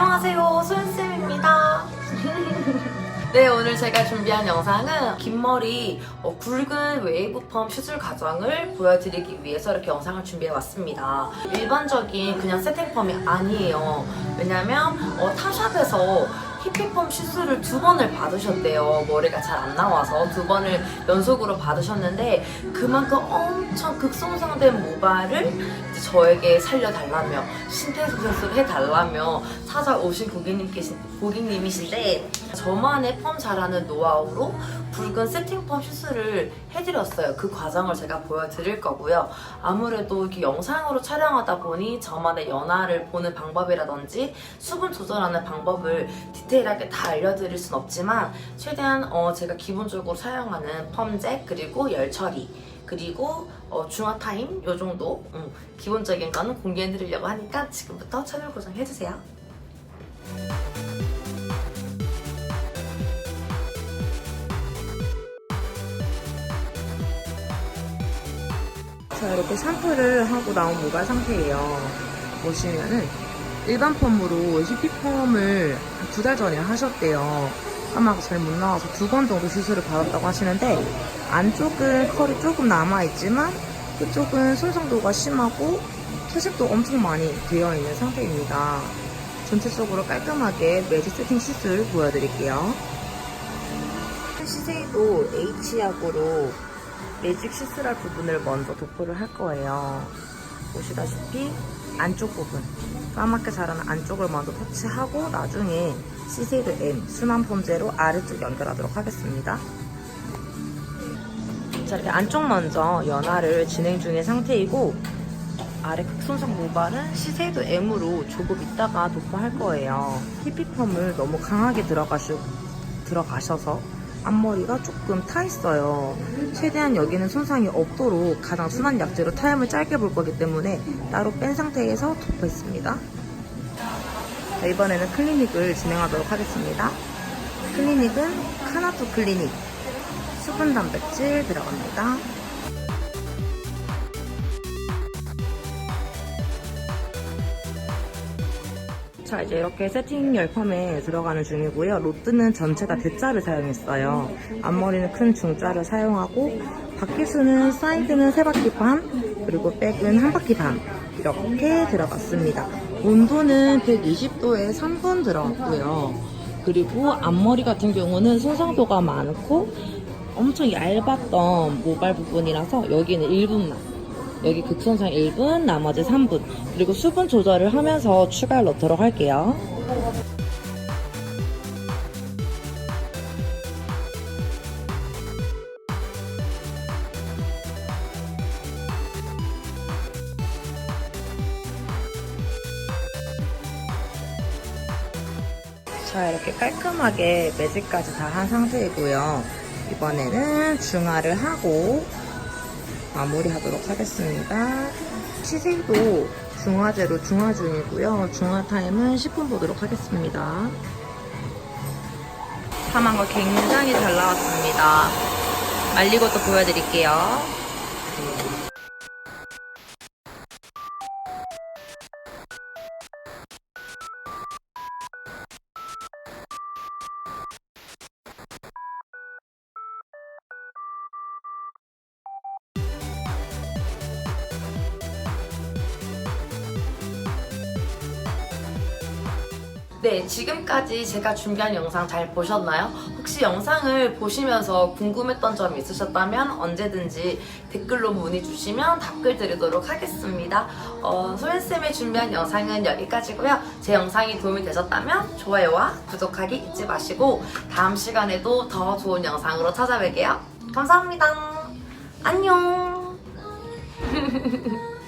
안녕하세요 소연쌤입니다. 네 오늘 제가 준비한 영상은 긴 머리 어, 굵은 웨이브 펌 시술 과정을 보여드리기 위해서 이렇게 영상을 준비해 왔습니다. 일반적인 그냥 세팅 펌이 아니에요. 왜냐면 어, 타샵에서 히피펌 시술을 두 번을 받으셨대요. 머리가 잘 안 나와서 두 번을 연속으로 받으셨는데 그만큼 엄청 극손상된 모발을 저에게 살려달라며 신태소생술을 해달라며 찾아오신 고객님께 고객님이신데 저만의 펌 잘하는 노하우로 붉은 세팅 펌 시술을 해드렸어요. 그 과정을 제가 보여드릴 거고요. 아무래도 이렇게 영상으로 촬영하다 보니 저만의 연화를 보는 방법이라든지 수분 조절하는 방법을 디테일하게 다 알려드릴 순 없지만 최대한 어, 제가 기본적으로 사용하는 펌잭 그리고 열 처리 그리고 어, 중화 타임 요 정도 음, 기본적인 거는 공개해드리려고 하니까 지금부터 채널 고정 해주세요. 자 이렇게 샴푸를 하고 나온 모발 상태예요. 보시면은 일반 펌으로 히피펌을 두 달 전에 하셨대요. 까마가 잘 못 나와서 두 번 정도 시술을 받았다고 하시는데 안쪽은 컬이 조금 남아있지만 그쪽은 손상도가 심하고 퇴색도 엄청 많이 되어 있는 상태입니다. 전체적으로 깔끔하게 매직 세팅 시술 보여드릴게요. 시세이도 H약으로 매직 시술할 부분을 먼저 도포를 할 거예요. 보시다시피 안쪽 부분 까맣게 자라는 안쪽을 먼저 터치하고 나중에 시세이드 M 순환 폼제로 아래쪽 연결하도록 하겠습니다. 자 이렇게 안쪽 먼저 연화를 진행 중인 상태이고 아래 극손상 모발은 시세이드 M으로 조금 있다가 도포할 거예요. 히피펌을 너무 강하게 들어가시, 들어가셔서 앞머리가 조금 타 있어요. 최대한 여기는 손상이 없도록 가장 순한 약재로 타임을 짧게 볼 거기 때문에 따로 뺀 상태에서 도포했습니다. 자, 이번에는 클리닉을 진행하도록 하겠습니다. 클리닉은 카나토 클리닉 수분 단백질 들어갑니다. 자 이제 이렇게 세팅 열펌에 들어가는 중이고요. 로트는 전체 다 대자를 사용했어요. 앞머리는 큰 중자를 사용하고 바퀴수는 사이드는 세 바퀴 반 그리고 백은 한 바퀴 반 이렇게 들어갔습니다. 온도는 120도에 3분 들어갔고요. 그리고 앞머리 같은 경우는 손상도가 많고 엄청 얇았던 모발 부분이라서 여기는 1분만 여기 극손상 1분, 나머지 3분. 그리고 수분 조절을 하면서 추가를 넣도록 할게요. 자, 이렇게 깔끔하게 매직까지 다 한 상태이고요. 이번에는 중화를 하고 마무리하도록 하겠습니다. 시세도 중화제로 중화 중이고요. 중화 타임은 10분 보도록 하겠습니다. 파만 거 굉장히 잘 나왔습니다. 말리고 또 보여드릴게요. 네, 지금까지 제가 준비한 영상 잘 보셨나요? 혹시 영상을 보시면서 궁금했던 점이 있으셨다면 언제든지 댓글로 문의 주시면 답글 드리도록 하겠습니다. 어, 소연쌤이 준비한 영상은 여기까지고요. 제 영상이 도움이 되셨다면 좋아요와 구독하기 잊지 마시고 다음 시간에도 더 좋은 영상으로 찾아뵐게요. 감사합니다. 안녕!